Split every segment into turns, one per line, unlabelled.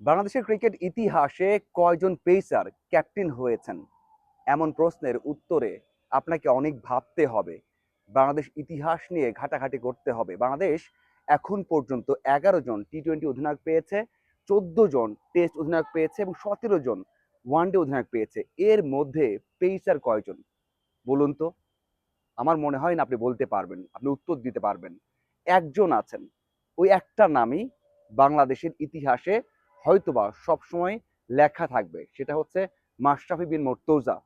বাংলাদেশের ক্রিকেট ইতিহাসে কয়জন পেসার ক্যাপ্টেন হয়েছেন? এমন প্রশ্নের উত্তরে আপনাকে অনেক ভাবতে হবে। বাংলাদেশ ইতিহাস নিয়ে ঘাটাঘাটি করতে হবে। বাংলাদেশ এখন পর্যন্ত এগারো জন টি টোয়েন্টি অধিনায়ক পেয়েছে, চোদ্দ জন টেস্ট অধিনায়ক পেয়েছে এবং সতেরো জন ওয়ানডে অধিনায়ক পেয়েছে। এর মধ্যে পেসার কয়জন? বলুন তো। আমার মনে হয় না আপনি বলতে পারবেন, আপনি উত্তর দিতে পারবেন। একজন আছেন। ওই একটা নামই বাংলাদেশের ইতিহাসে হয়তোবা সবসময় লেখা থাকবে। সেটা হচ্ছে মাশরাফি বিন মোর্তজা।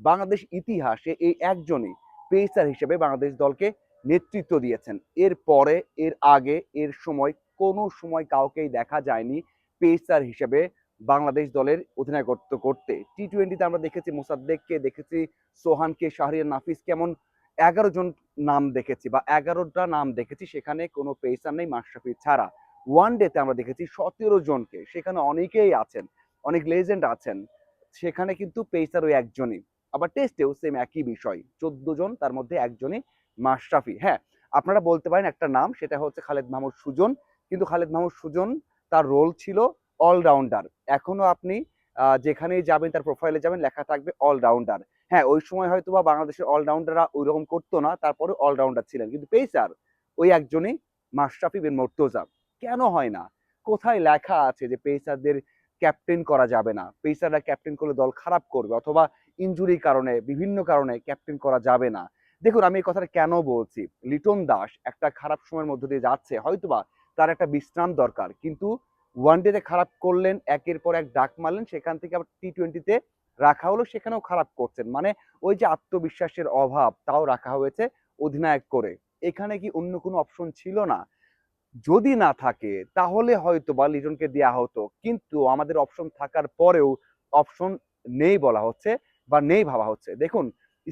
বাংলাদেশ ইতিহাসে এই একজনই পেসার হিসেবে বাংলাদেশ দলকে নেতৃত্ব দিয়েছেন। এর পরে, এর আগে, এর সময় কোনো সময় কাউকেই দেখা যায়নি পেসার হিসেবে বাংলাদেশ দলের অধিনায়কত্ব করতে। টি টোয়েন্টিতে আমরা দেখেছি মোসাদ্দেককে, দেখেছি সোহানকে, শাহরিয়ার নাফিস কেমন এগারো জন নাম দেখেছি বা এগারোটা নাম দেখেছি, সেখানে কোনো পেসার নেই মাশরাফি ছাড়া। ওয়ান ডেতে আমরা দেখেছি সতেরো জনকে। সেখানে অনেকেই আছেন, অনেক লেজেন্ড আছেন। সেখানে কিন্তু পেসার ওই একজনই। আবার টেস্টেও সেম একই বিষয়। চোদ্দ জন, তার মধ্যে একজনই মাশরাফি। হ্যাঁ আপনারা বলতে পারেন একটা নাম, সেটা হচ্ছে খালেদ মাহমুদ সুজন। কিন্তু খালেদ মাহমুদ সুজন তার রোল ছিল অলরাউন্ডার এখনও আপনি যেখানেই যাবেন, তার প্রোফাইলে যাবেন, লেখা থাকবে অলরাউন্ডার হ্যাঁ ওই সময় হয়তো বা বাংলাদেশের অলরাউন্ডাররা ওইরকম করতো না তারপরে অলরাউন্ডার ছিলেন। কিন্তু পেসার ওই একজনই মাশরাফি বিন মোর্তজা। কেন হয় না? কোথায় লেখা আছে যে পেসারদের ক্যাপ্টেন করা যাবে না? পেসাররা ক্যাপ্টেন করলে দল খারাপ করবে অথবা ইনজুরির কারণে, বিভিন্ন কারণে ক্যাপ্টেন করা যাবে না। দেখুন, আমি এই কথাটা কেন বলছি? লিটন দাস একটা খারাপ সময়ের মধ্যে দিয়ে যাচ্ছে, হয়তোবা তার একটা বিশ্রাম দরকার। কিন্তু ওয়ানডেতে খারাপ করলেন, একের পর এক ডাক মারলেন, সেখান থেকে আবার টি টোয়েন্টিতে রাখা হলো, সেখানেও খারাপ করছেন। মানে ওই যে আত্মবিশ্বাসের অভাব, তাও রাখা হয়েছে অধিনায়ক করে। এখানে কি অন্য কোনো অপশন ছিল না? যদি না থাকে, তাহলে হয়তো বা লিটনকে দেওয়া হতো। কিন্তু আমাদের অপশন থাকার পরেও অপশন নেই বলা হচ্ছে বা নেই ভাবা হচ্ছে। দেখুন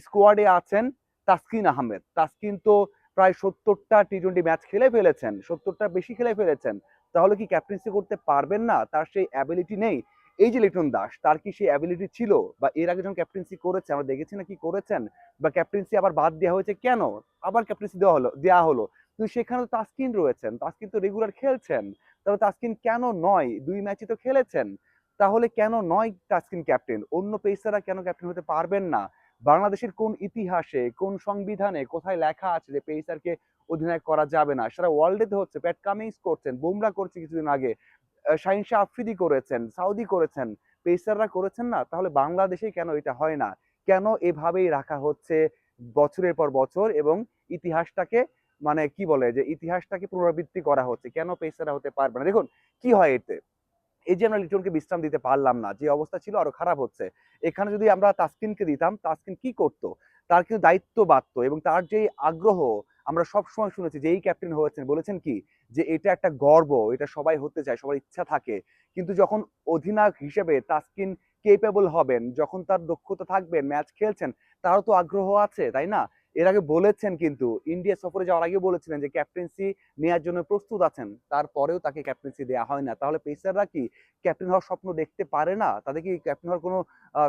স্কোয়াডে আছেন তাসকিন আহমেদ। তাসকিন তো প্রায় সত্তরটা টি টোয়েন্টি ম্যাচ খেলে ফেলেছেন, সত্তরটা বেশি খেলে ফেলেছেন। তাহলে কি ক্যাপ্টেন্সি করতে পারবেন না? তার সেই অ্যাবিলিটি নেই। এই যে লিটন দাস, তার কি সেই অ্যাবিলিটি ছিল? বা এর আগে যখন ক্যাপ্টেন্সি করেছে, আমরা দেখেছি না কি করেছেন? বা ক্যাপ্টেন্সি আবার বাদ দেওয়া হয়েছে কেন? আবার ক্যাপ্টেন্সি দেওয়া হলো দেওয়া হলো। কিন্তু সেখানে তো তাসকিন রয়েছেন, তাস্কিন তো রেগুলার খেলছেন। তবে তাস্কিন কেন নয়? দুই ম্যাচই তো খেলেছেন। তাহলে কেন নয় তাস্কিন ক্যাপ্টেন অন্য পেসাররা কেন ক্যাপ্টেন হতে পারবেন না? বাংলাদেশের কোন ইতিহাসে, কোন সংবিধানে কোথায় লেখা আছে যে পেসারকে অধিনায়ক করা যাবে না? সারা ওয়ার্ল্ডে তো হচ্ছে প্যাট কামিংস করছেন, বুমরা করছে কিছুদিন আগে শাহিন শাহ আফ্রিদি করেছেন, সাউদি করেছেন পেসাররা করেছেন না? তাহলে বাংলাদেশে কেন এটা হয় না? কেন এভাবেই রাখা হচ্ছে বছরের পর বছর এবং ইতিহাসটাকে মানে কি বলে যে ইতিহাসটাকে পুনরাবৃত্তি করা হচ্ছে, কেন পেসাররা হতে পারবে না? দেখুন, কি হয় এতে? এই যে আমরা লিটনকে বিশ্রাম দিতে পারলাম না, যে অবস্থা ছিল আরও খারাপ হচ্ছে। এখানে যদি আমরা তাসকিনকে দিতাম, তাসকিন কি করতো? তার কিন্তু দায়িত্ব বাড়তো এবং তার যে আগ্রহ, আমরা সব সময় শুনেছি যে এই ক্যাপ্টেন হয়েছেন, বলেছেন কি? যে এটা একটা গর্ব, এটা সবাই হতে চায়, সবার ইচ্ছা থাকে। কিন্তু যখন অধিনায়ক হিসেবে তাসকিন কেপেবল হবেন, যখন তার দক্ষতা থাকবেন ম্যাচ খেলছেন, তারও তো আগ্রহ আছে, তাই না? এর আগে বলেছেন কিন্তু, ইন্ডিয়া সফরে যাওয়ার আগে বলেছিলেন যে ক্যাপ্টেন্সি নেওয়ার জন্য প্রস্তুত আছেন। তারপরেও তাকে ক্যাপ্টেন্সি দেওয়া হয় না। তাহলে পেসাররা কি ক্যাপ্টেন হওয়ার স্বপ্ন দেখতে পারে না? তাদের কি ক্যাপ্টেন হওয়ার কোনো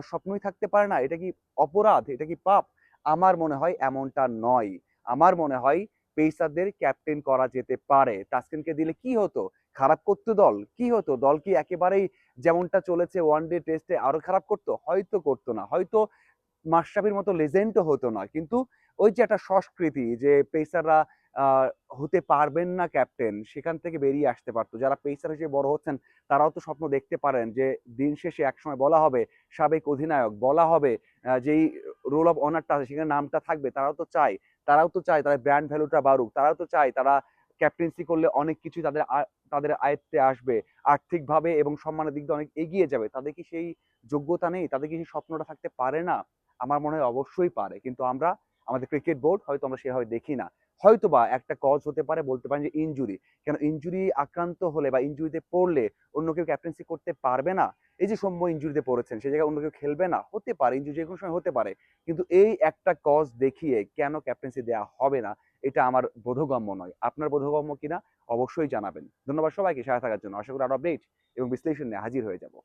স্বপ্নই থাকতে পারে না? এটা কি অপরাধ? এটা কি পাপ? আমার মনে হয় এমনটা নয়। আমার মনে হয় পেসারদের ক্যাপ্টেন করা যেতে পারে। তাসকিনকে দিলে কি হতো? খারাপ করতো দল? কি হতো? দল কি একেবারেই যেমনটা চলেছে ওয়ান ডে টেস্টে আরও খারাপ করতো? হয়তো করতো না। হয়তো মাশরাফির মতো লেজেন্ডও হতো না। কিন্তু ওই যে একটা সংস্কৃতি যে পেসাররা হতে পারবেন না ক্যাপ্টেন সেখান থেকে বেরিয়ে আসতে পারতো। যারা পেসার হিসেবে বড় হচ্ছেন, তারাও তো স্বপ্ন দেখতে পারেন যে দিন শেষে একসময় বলা হবে, সাবেক অধিনায়ক বলা হবে যেই রোল অফ অনারটা আছে, সেখানে নামটা থাকবে, তারাও তো চায়। তারাও তো চায় তাদের ব্র্যান্ড ভ্যালুটা বাড়ুক। তারাও তো চায় তারা ক্যাপ্টেন্সি করলে অনেক কিছু তাদের তাদের আয়ত্তে আসবে, আর্থিকভাবে এবং সম্মানের দিক দিয়ে অনেক এগিয়ে যাবে। তাদের কি সেই যোগ্যতা নেই? তাদের কি সেই স্বপ্নটা থাকতে পারে না? আমার মনে হয় অবশ্যই পারে। কিন্তু আমরা, আমাদের ক্রিকেট বোর্ড হয়তো আমরা সেভাবে দেখি না। হয়তো বা একটা কজ হতে পারে, বলতে পারেন যে ইনজুরি কেন ইনজুরি আক্রান্ত হলে বা ইনজুরিতে পড়লে অন্য কেউ ক্যাপ্টেন্সি করতে পারবে না? এই যে সৌম্য ইনজুরিতে পড়েছেন সেই জায়গায় অন্য কেউ খেলবে না? হতে পারে ইনজুরি যে কোনো সময় হতে পারে। কিন্তু এই একটা কজ দেখিয়ে কেন ক্যাপ্টেন্সি দেওয়া হবে না, এটা আমার বোধগম্য নয়। আপনার বোধগম্য কিনা? অবশ্যই জানাবেন। ধন্যবাদ সবাইকে, সাথে থাকার জন্য। আশা করি আরও আপডেট এবং বিশ্লেষণ নিয়ে হাজির হয়ে যাব।